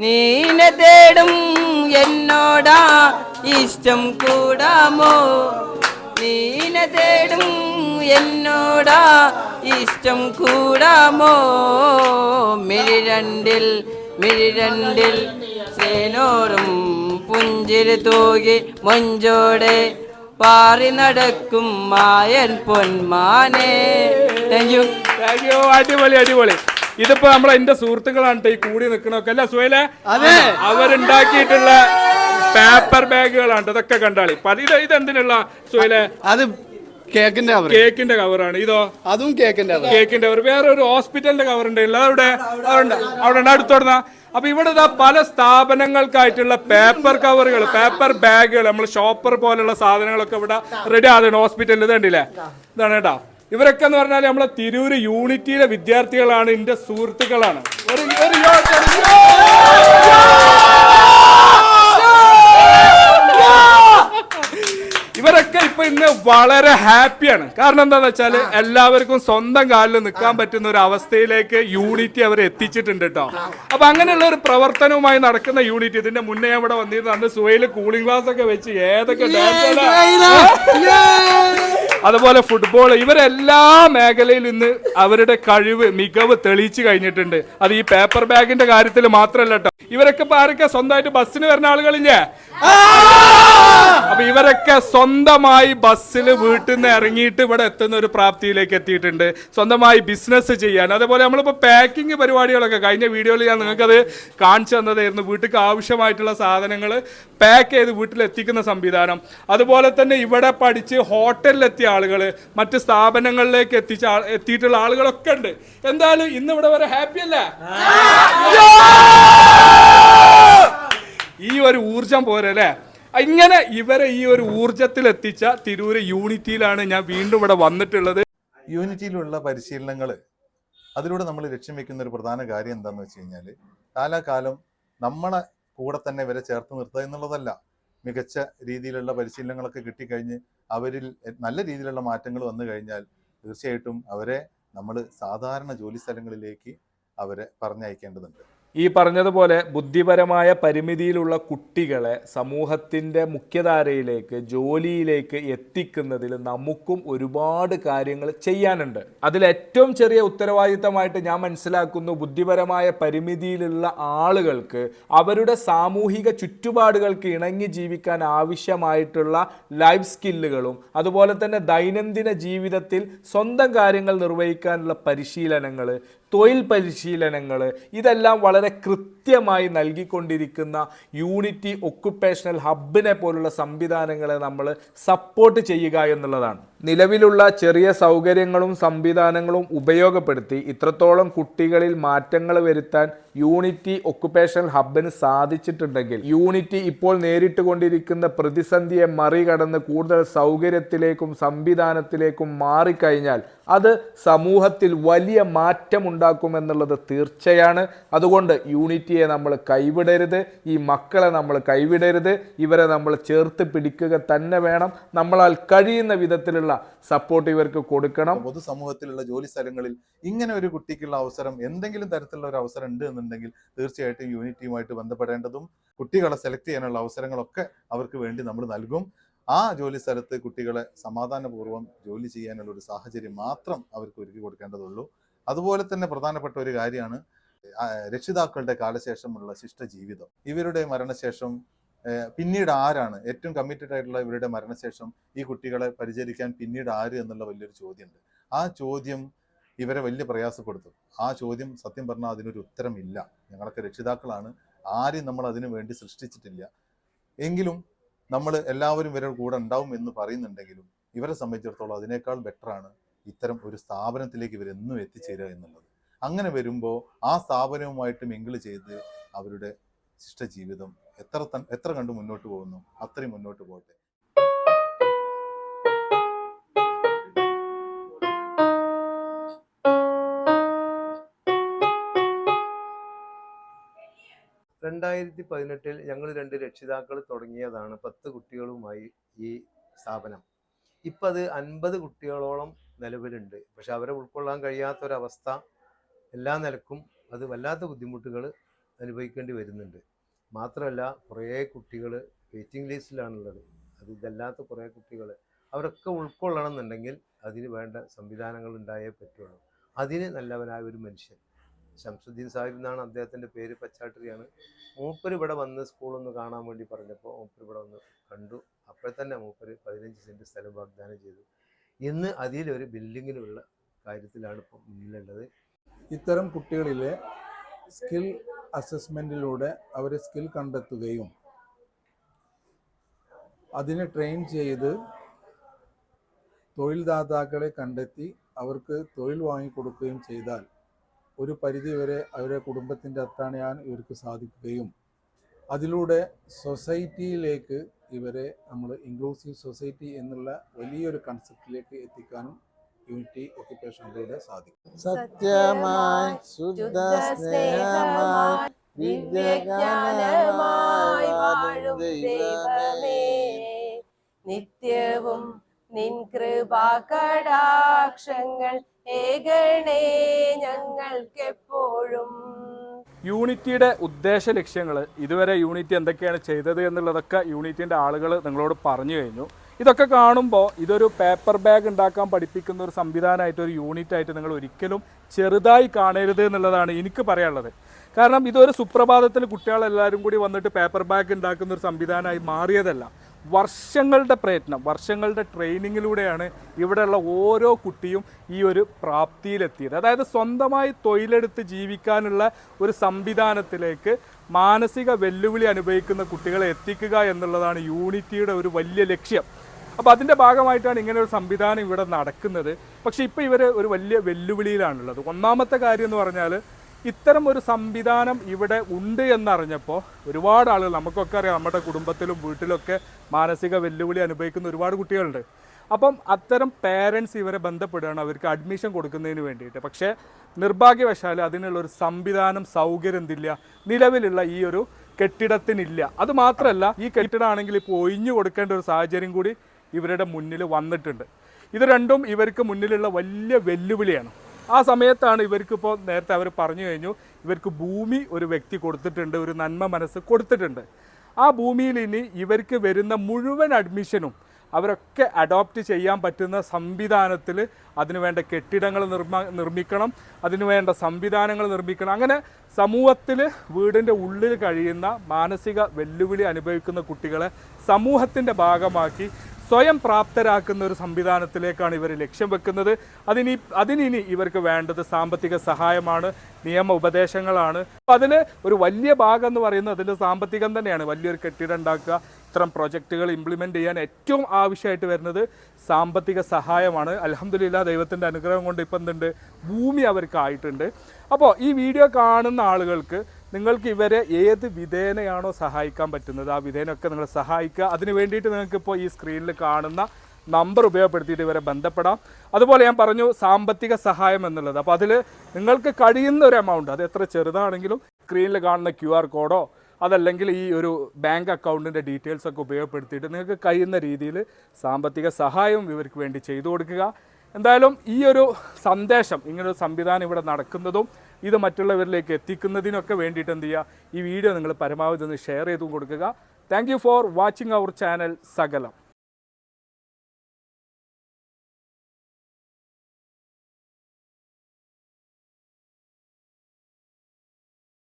നീനെ തേടും എന്നോടാ ഇഷ്ടം കൂടാമോ? നീനെ തേടും എന്നോടാ ഇഷ്ടം കൂടാമോ? മിഴിരണ്ടിൽ മിഴിരണ്ടിൽ സേനോറും പുഞ്ചിരി തൂകി മൊഞ്ചോടെ പാറി നടക്കും മായൻ പൊന്മാനെ. താങ്ക് യു താങ്ക് യു അടിപൊളി അടിപൊളി. ഇതിപ്പോ നമ്മളെ എന്റെ സുഹൃത്തുക്കളാണ് ഈ കൂടി നിൽക്കണൊക്കെ അല്ല സുഹേലെ? അതെ. അവരുണ്ടാക്കിയിട്ടുള്ള പേപ്പർ ബാഗുകളാണ്. ഇതൊക്കെ കണ്ടാളി. ഇത് എന്തിനുള്ള സുഹേലെ? അത് കേക്കിന്റെ കവർ കേക്കിന്റെ കവറാണ് ഇതോ? അതും കേക്കിന്റെ കവർ കേക്കിന്റെ കവർ വേറെ ഒരു ഹോസ്പിറ്റലിന്റെ കവർ ഉണ്ട് അവിടെ അവിടെ അവിടെ അടുത്തോടുന്ന അപ്പൊ ഇവിടെ ഇതാ പല സ്ഥാപനങ്ങൾക്കായിട്ടുള്ള പേപ്പർ കവറുകൾ പേപ്പർ ബാഗുകൾ നമ്മൾ ഷോപ്പർ പോലുള്ള സാധനങ്ങളൊക്കെ ഇവിടെ റെഡി ആകുന്നുണ്ട് ഹോസ്പിറ്റലിൽ ഇത് കണ്ടില്ലേ? ഇതാണ് കേട്ടോ. ഇവരൊക്കെ എന്ന് പറഞ്ഞാൽ നമ്മളെ തിരൂര് യൂണിറ്റിയിലെ വിദ്യാർത്ഥികളാണ് എന്റെ സുഹൃത്തുക്കളാണ്. ഒരു ഇവരൊക്കെ ഇപ്പൊ ഇന്ന് വളരെ ഹാപ്പിയാണ്. കാരണം എന്താന്ന് വെച്ചാൽ എല്ലാവർക്കും സ്വന്തം കാലിൽ നിൽക്കാൻ പറ്റുന്ന ഒരു അവസ്ഥയിലേക്ക് യൂണിറ്റി അവർ എത്തിച്ചിട്ടുണ്ട് കേട്ടോ അപ്പൊ അങ്ങനെയുള്ള ഒരു പ്രവർത്തനവുമായി നടക്കുന്ന യൂണിറ്റ് ഇതിന്റെ മുന്നേ അവിടെ വന്നിരുന്നു. അന്ന് സുവയിൽ കൂളിംഗ് ഗ്ലാസ് ഒക്കെ വെച്ച് ഏതൊക്കെ ഡാൻസ് അതുപോലെ ഫുട്ബോൾ ഇവരെല്ലാ മേഖലയിൽ നിന്ന് അവരുടെ കഴിവ് മികവ് തെളിയിച്ചു കഴിഞ്ഞിട്ടുണ്ട്. അത് ഈ പേപ്പർ ബാഗിന്റെ കാര്യത്തിൽ മാത്രമല്ല കേട്ടോ ഇവരൊക്കെ ഇപ്പൊ ആരൊക്കെ സ്വന്തമായിട്ട് ബസ്സിന് വരുന്ന ആളുകളില്ലേ? അപ്പൊ ഇവരൊക്കെ സ്വന്തമായി ബസ്സിൽ വീട്ടിൽ നിന്ന് ഇറങ്ങിയിട്ട് ഇവിടെ എത്തുന്ന ഒരു പ്രാപ്തിയിലേക്ക് എത്തിയിട്ടുണ്ട്. സ്വന്തമായി ബിസിനസ് ചെയ്യാൻ. അതേപോലെ നമ്മളിപ്പോ പാക്കിംഗ് പരിപാടികളൊക്കെ കഴിഞ്ഞ വീഡിയോയിൽ ഞാൻ നിങ്ങൾക്കത് കാണിച്ചു തന്നതായിരുന്നു. വീട്ടിൽ ആവശ്യമായിട്ടുള്ള സാധനങ്ങൾ പാക്ക് ചെയ്ത് വീട്ടിൽ എത്തിക്കുന്ന സംവിധാനം. അതുപോലെ തന്നെ ഇവിടെ പഠിച്ച് ഹോട്ടലിലെത്തിയ ആളുകൾ മറ്റ് സ്ഥാപനങ്ങളിലേക്ക് എത്തിച്ച എത്തിയിട്ടുള്ള ആളുകളൊക്കെ ഉണ്ട്. എന്തായാലും ഇന്ന് ഇവിടെ വരെ ഹാപ്പി അല്ല? ഈ ഒരു ഊർജം പോരല്ലേ ഇങ്ങനെ ഇവരെ ഈ ഒരു ഊർജത്തിൽ എത്തിച്ച തിരൂര് യൂണിറ്റിയിലാണ് ഞാൻ വീണ്ടും ഇവിടെ വന്നിട്ടുള്ളത്. യൂണിറ്റിയിലുള്ള പരിശീലനങ്ങൾ അതിലൂടെ നമ്മൾ ലക്ഷ്യം വെക്കുന്ന ഒരു പ്രധാന കാര്യം എന്താണെന്ന് വെച്ച് കഴിഞ്ഞാൽ കാലാകാലം നമ്മളെ കൂടെ തന്നെ ഇവരെ ചേർത്ത് നിർത്തുക എന്നുള്ളതല്ല. മികച്ച രീതിയിലുള്ള പരിശീലനങ്ങളൊക്കെ കിട്ടിക്കഴിഞ്ഞ് അവരിൽ നല്ല രീതിയിലുള്ള മാറ്റങ്ങൾ വന്നു കഴിഞ്ഞാൽ തീർച്ചയായിട്ടും അവരെ നമ്മൾ സാധാരണ ജോലി സ്ഥലങ്ങളിലേക്ക് അവരെ പറഞ്ഞയക്കേണ്ടതുണ്ട്. ഈ പറഞ്ഞതുപോലെ ബുദ്ധിപരമായ പരിമിതിയിലുള്ള കുട്ടികളെ സമൂഹത്തിന്റെ മുഖ്യധാരയിലേക്ക് ജോലിയിലേക്ക് എത്തിക്കുന്നതിൽ നമുക്കും ഒരുപാട് കാര്യങ്ങൾ ചെയ്യാനുണ്ട്. അതിൽ ഏറ്റവും ചെറിയ ഉത്തരവാദിത്തമായിട്ട് ഞാൻ മനസ്സിലാക്കുന്നു ബുദ്ധിപരമായ പരിമിതിയിലുള്ള ആളുകൾക്ക് അവരുടെ സാമൂഹിക ചുറ്റുപാടുകൾക്ക് ഇണങ്ങി ജീവിക്കാൻ ആവശ്യമായിട്ടുള്ള ലൈഫ് സ്കില്ലുകളും അതുപോലെ തന്നെ ദൈനംദിന ജീവിതത്തിൽ സ്വന്തം കാര്യങ്ങൾ നിർവഹിക്കാനുള്ള പരിശീലനങ്ങൾ തൊഴിൽ പരിശീലനങ്ങൾ ഇതെല്ലാം വളരെ കൃത്യമായി നൽകിക്കൊണ്ടിരിക്കുന്ന യൂണിറ്റി ഒക്കുപ്പേഷണൽ ഹബിനെ പോലുള്ള സംവിധാനങ്ങളെ നമ്മൾ സപ്പോർട്ട് ചെയ്യുക എന്നുള്ളതാണ്. നിലവിലുള്ള ചെറിയ സൗകര്യങ്ങളും സംവിധാനങ്ങളും ഉപയോഗപ്പെടുത്തി ഇത്രത്തോളം കുട്ടികളിൽ മാറ്റങ്ങൾ വരുത്താൻ യൂണിറ്റി ഒക്കുപ്പേഷണൽ ഹബിന് സാധിച്ചിട്ടുണ്ടെങ്കിൽ യൂണിറ്റി ഇപ്പോൾ നേരിട്ട് കൊണ്ടിരിക്കുന്ന പ്രതിസന്ധിയെ മറികടന്ന് കൂടുതൽ സൗകര്യത്തിലേക്കും സംവിധാനത്തിലേക്കും മാറിക്കഴിഞ്ഞാൽ അത് സമൂഹത്തിൽ വലിയ മാറ്റമുണ്ടാക്കുമെന്നുള്ളത് തീർച്ചയാണ്. അതുകൊണ്ട് യൂണിറ്റിയെ നമ്മൾ കൈവിടരുത് ഈ മക്കളെ നമ്മൾ കൈവിടരുത് ഇവരെ നമ്മൾ ചേർത്ത് പിടിക്കുക തന്നെ വേണം. നമ്മളാൽ കഴിയുന്ന വിധത്തിലുള്ള സപ്പോർട്ട് ഇവർക്ക് കൊടുക്കണം. പൊതുസമൂഹത്തിലുള്ള ജോലി സ്ഥലങ്ങളിൽ ഇങ്ങനെ ഒരു കുട്ടിക്കുള്ള അവസരം എന്തെങ്കിലും തരത്തിലുള്ള ഒരു അവസരം ഉണ്ട് എന്നുണ്ടെങ്കിൽ തീർച്ചയായിട്ടും യൂണിറ്റിയുമായിട്ട് ബന്ധപ്പെടേണ്ടതും കുട്ടികളെ സെലക്ട് ചെയ്യാനുള്ള അവസരങ്ങളൊക്കെ അവർക്ക് വേണ്ടി നമ്മൾ നൽകും. ആ ജോലി സ്ഥലത്ത് കുട്ടികളെ സമാധാനപൂർവം ജോലി ചെയ്യാനുള്ള ഒരു സാഹചര്യം മാത്രം അവർക്ക് ഒരുക്കി കൊടുക്കേണ്ടതുള്ളൂ. അതുപോലെ തന്നെ പ്രധാനപ്പെട്ട ഒരു കാര്യമാണ് രക്ഷിതാക്കളുടെ കാലശേഷമുള്ള ശിഷ്ട ജീവിതം. ഇവരുടെ മരണശേഷം പിന്നീട് ആരാണ്? ഏറ്റവും കമ്മിറ്റഡ് ആയിട്ടുള്ള ഇവരുടെ മരണശേഷം ഈ കുട്ടികളെ പരിചരിക്കാൻ പിന്നീട് ആര് എന്നുള്ള വലിയൊരു ചോദ്യമുണ്ട്. ആ ചോദ്യം ഇവരെ വലിയ പ്രയാസപ്പെടുത്തും. ആ ചോദ്യം സത്യം പറഞ്ഞാൽ അതിനൊരു ഉത്തരമില്ല. ഞങ്ങളൊക്കെ രക്ഷിതാക്കളാണ്. ആരെയും നമ്മൾ അതിനു വേണ്ടി സൃഷ്ടിച്ചിട്ടില്ല. എങ്കിലും നമ്മൾ എല്ലാവരും ഇവരുടെ കൂടെ ഉണ്ടാവും എന്ന് പറയുന്നുണ്ടെങ്കിലും ഇവരെ സംബന്ധിച്ചിടത്തോളം അതിനേക്കാൾ ബെറ്ററാണ് ഇത്തരം ഒരു സ്ഥാപനത്തിലേക്ക് ഇവരെന്നും എത്തിച്ചേരുക എന്നുള്ളത്. അങ്ങനെ വരുമ്പോൾ ആ സ്ഥാപനവുമായിട്ട് മിങ്കിൾ ചെയ്ത് അവരുടെ ശിഷ്ട ജീവിതം എത്ര എത്ര കണ്ട് മുന്നോട്ട് പോകുന്നു അത്രയും മുന്നോട്ട് പോകട്ടെ. രണ്ടായിരത്തി പതിനെട്ടിൽ ഞങ്ങൾ രണ്ട് രക്ഷിതാക്കൾ തുടങ്ങിയതാണ് പത്ത് കുട്ടികളുമായി ഈ സ്ഥാപനം. ഇപ്പം അത് അൻപത് കുട്ടികളോളം നിലവിലുണ്ട്. പക്ഷെ അവരെ ഉൾക്കൊള്ളാൻ കഴിയാത്തൊരവസ്ഥ എല്ലാ നിലക്കും അത് വല്ലാത്ത ബുദ്ധിമുട്ടുകൾ അനുഭവിക്കേണ്ടി വരുന്നുണ്ട്. മാത്രമല്ല കുറേ കുട്ടികൾ വെയിറ്റിംഗ് ലിസ്റ്റിലാണുള്ളത്. അത് ഇതല്ലാത്ത കുറേ കുട്ടികൾ അവരൊക്കെ ഉൾക്കൊള്ളണമെന്നുണ്ടെങ്കിൽ അതിന് വേണ്ട സംവിധാനങ്ങൾ ഉണ്ടായേ പറ്റുള്ളൂ. അതിന് നല്ലവനായ ഒരു മനുഷ്യൻ. ശംസുദ്ദീൻ സാഹിബ് എന്നാണ് അദ്ദേഹത്തിന്റെ പേര് പച്ചാട്ടിരിയാണ് മൂപ്പർ ഇവിടെ വന്ന് സ്കൂളൊന്ന് കാണാൻ വേണ്ടി പറഞ്ഞപ്പോൾ മൂപ്പർ ഇവിടെ വന്ന് കണ്ടു. അപ്പോൾ തന്നെ മൂപ്പർ പതിനഞ്ച് സെന്റ് സ്ഥലം വാഗ്ദാനം ചെയ്തു. ഇന്ന് അതിലൊരു ബിൽഡിങ്ങിനുള്ള കാര്യത്തിലാണ് ഇപ്പോൾ മുന്നിലുള്ളത്. ഇത്തരം കുട്ടികളിലെ സ്കിൽ അസസ്മെന്റിലൂടെ അവരെ സ്കിൽ കണ്ടെത്തുകയും അതിനെ ട്രെയിൻ ചെയ്ത് തൊഴിൽദാതാക്കളെ കണ്ടെത്തി അവർക്ക് തൊഴിൽ വാങ്ങിക്കൊടുക്കുകയും ചെയ്താൽ ഒരു പരിധിവരെ അവരെ കുടുംബത്തിന്റെ അത്താണിയാൻ ഇവർക്ക് സാധിക്കുകയും അതിലൂടെ സൊസൈറ്റിയിലേക്ക് ഇവരെ നമ്മൾ ഇൻക്ലൂസീവ് സൊസൈറ്റി എന്നുള്ള വലിയൊരു കൺസെപ്റ്റിലേക്ക് എത്തിക്കാനും യൂണിറ്റി ഒക്യുപ്പേഷനിലൂടെ സാധിക്കും സത്യമായി ശുദ്ധ സ്നേഹമായി ദിവ്യജ്ഞാനമായി വാഴും ദൈവമേ. നിത്യവും നിൻ കൃപാകടാക്ഷങ്ങൾ ഏകണേ ഞങ്ങൾക്കെപ്പോഴും. യൂണിറ്റിയുടെ ഉദ്ദേശ ലക്ഷ്യങ്ങൾ ഇതുവരെ യൂണിറ്റി എന്തൊക്കെയാണ് ചെയ്തത് എന്നുള്ളതൊക്കെ യൂണിറ്റിന്റെ ആളുകൾ നിങ്ങളോട് പറഞ്ഞു കഴിഞ്ഞു. ഇതൊക്കെ കാണുമ്പോൾ ഇതൊരു പേപ്പർ ബാഗ് ഉണ്ടാക്കാൻ പഠിപ്പിക്കുന്ന ഒരു സംവിധാനമായിട്ട് ഒരു യൂണിറ്റ് ആയിട്ട് നിങ്ങൾ ഒരിക്കലും ചെറുതായി കാണരുത് എന്നുള്ളതാണ് എനിക്ക് പറയാനുള്ളത്. കാരണം ഇതൊരു സുപ്രഭാതത്തിൽ കുട്ടികളെല്ലാവരും കൂടി വന്നിട്ട് പേപ്പർ ബാഗ് ഉണ്ടാക്കുന്ന ഒരു സംവിധാനമായി മാറിയതല്ല. വർഷങ്ങളുടെ പ്രയത്നം വർഷങ്ങളുടെ ട്രെയിനിങ്ങിലൂടെയാണ് ഇവിടെയുള്ള ഓരോ കുട്ടിയും ഈ ഒരു പ്രാപ്തിയിലെത്തിയത്. അതായത് സ്വന്തമായി തൊഴിലെടുത്ത് ജീവിക്കാനുള്ള ഒരു സംവിധാനത്തിലേക്ക് മാനസിക വെല്ലുവിളി അനുഭവിക്കുന്ന കുട്ടികളെ എത്തിക്കുക എന്നുള്ളതാണ് യൂണിറ്റിയുടെ ഒരു വലിയ ലക്ഷ്യം. അപ്പോൾ അതിന്റെ ഭാഗമായിട്ടാണ് ഇങ്ങനെ ഒരു സംവിധാനം ഇവിടെ നടക്കുന്നത്. പക്ഷേ ഇപ്പോൾ ഇവർ ഒരു വലിയ വെല്ലുവിളിയിലാണുള്ളത്. ഒന്നാമത്തെ കാര്യം എന്ന് പറഞ്ഞാൽ ഇത്തരം ഒരു സംവിധാനം ഇവിടെ ഉണ്ട് എന്നറിഞ്ഞപ്പോൾ ഒരുപാട് ആളുകൾ നമുക്കൊക്കെ അറിയാം നമ്മുടെ കുടുംബത്തിലും വീട്ടിലൊക്കെ മാനസിക വെല്ലുവിളി അനുഭവിക്കുന്ന ഒരുപാട് കുട്ടികളുണ്ട്. അപ്പം അത്തരം പേരൻസ് ഇവരെ ബന്ധപ്പെടുകയാണ് അവർക്ക് അഡ്മിഷൻ കൊടുക്കുന്നതിന് വേണ്ടിയിട്ട്. പക്ഷേ നിർഭാഗ്യവശാൽ അതിനുള്ള ഒരു സംവിധാനം സൗകര്യം എന്തില്ല? നിലവിലുള്ള ഈ ഒരു കെട്ടിടത്തിനില്ല. അത് മാത്രമല്ല ഈ കെട്ടിടമാണെങ്കിൽ ഇപ്പോൾ ഒഴിഞ്ഞു കൊടുക്കേണ്ട ഒരു സാഹചര്യം കൂടി ഇവരുടെ മുന്നിൽ വന്നിട്ടുണ്ട്. ഇത് രണ്ടും ഇവർക്ക് മുന്നിലുള്ള വലിയ വെല്ലുവിളിയാണ്. ആ സമയത്താണ് ഇവർക്കിപ്പോൾ നേരത്തെ അവർ പറഞ്ഞു കഴിഞ്ഞു ഇവർക്ക് ഭൂമി ഒരു വ്യക്തി കൊടുത്തിട്ടുണ്ട് ഒരു നന്മ മനസ്സ് കൊടുത്തിട്ടുണ്ട്. ആ ഭൂമിയിൽ ഇനി ഇവർക്ക് വരുന്ന മുഴുവൻ അഡ്മിഷനും അവരൊക്കെ അഡോപ്റ്റ് ചെയ്യാൻ പറ്റുന്ന സംവിധാനത്തിൽ അതിനുവേണ്ട കെട്ടിടങ്ങൾ നിർമ്മ നിർമ്മിക്കണം അതിനുവേണ്ട സംവിധാനങ്ങൾ നിർമ്മിക്കണം. അങ്ങനെ സമൂഹത്തിൽ വീടിന്റെ ഉള്ളിൽ കഴിയുന്ന മാനസിക വെല്ലുവിളി അനുഭവിക്കുന്ന കുട്ടികളെ സമൂഹത്തിന്റെ ഭാഗമാക്കി സ്വയം പ്രാപ്തരാക്കുന്ന ഒരു സംവിധാനത്തിലേക്കാണ് ഇവർ ലക്ഷ്യം വെക്കുന്നത്. അതിനി അതിനിനി ഇവർക്ക് വേണ്ടത് സാമ്പത്തിക സഹായമാണ് നിയമ ഉപദേശങ്ങളാണ്. അപ്പോൾ അതിൽ ഒരു വലിയ ഭാഗം എന്ന് പറയുന്നത് അതിന്റെ സാമ്പത്തികം തന്നെയാണ്. വലിയൊരു കെട്ടിടം ഉണ്ടാക്കുക ഇത്തരം പ്രൊജക്റ്റുകൾ ഇംപ്ലിമെന്റ് ചെയ്യാൻ ഏറ്റവും ആവശ്യമായിട്ട് വരുന്നത് സാമ്പത്തിക സഹായമാണ്. അലഹമില്ല ദൈവത്തിന്റെ അനുഗ്രഹം കൊണ്ട് ഇപ്പം എന്തുണ്ട്? ഭൂമി അവർക്കായിട്ടുണ്ട് അപ്പോൾ ഈ വീഡിയോ കാണുന്ന ആളുകൾക്ക് നിങ്ങൾക്ക് ഇവരെ ഏത് വിധേനയാണോ സഹായിക്കാൻ പറ്റുന്നത് ആ വിധേനൊക്കെ നിങ്ങൾ സഹായിക്കുക. അതിന് വേണ്ടിയിട്ട് നിങ്ങൾക്കിപ്പോൾ ഈ സ്ക്രീനിൽ കാണുന്ന നമ്പർ ഉപയോഗപ്പെടുത്തിയിട്ട് ഇവരെ ബന്ധപ്പെടാം. അതുപോലെ ഞാൻ പറഞ്ഞു സാമ്പത്തിക സഹായം എന്നുള്ളത്. അപ്പോൾ അതിൽ നിങ്ങൾക്ക് കഴിയുന്ന ഒരു എമൗണ്ട് അത് എത്ര ചെറുതാണെങ്കിലും സ്ക്രീനിൽ കാണുന്ന ക്യു ആർ കോഡോ അതല്ലെങ്കിൽ ഈ ഒരു ബാങ്ക് അക്കൗണ്ടിന്റെ ഡീറ്റെയിൽസ് ഒക്കെ ഉപയോഗപ്പെടുത്തിയിട്ട് നിങ്ങൾക്ക് കഴിയുന്ന രീതിയിൽ സാമ്പത്തിക സഹായം ഇവർക്ക് വേണ്ടി ചെയ്തു കൊടുക്കുക. എന്തായാലും ഈ ഒരു സന്ദേശം ഇങ്ങനൊരു സംവിധാനം ഇവിടെ നടക്കുന്നതും ഇത് മറ്റുള്ളവരിലേക്ക് എത്തിക്കുന്നതിനൊക്കെ വേണ്ടിയിട്ട് എന്ത് ചെയ്യുക? ഈ വീഡിയോ നിങ്ങൾ പരമാവധി ഒന്ന് ഷെയർ ചെയ്തു കൊടുക്കുക. Thank for watching our channel സകലം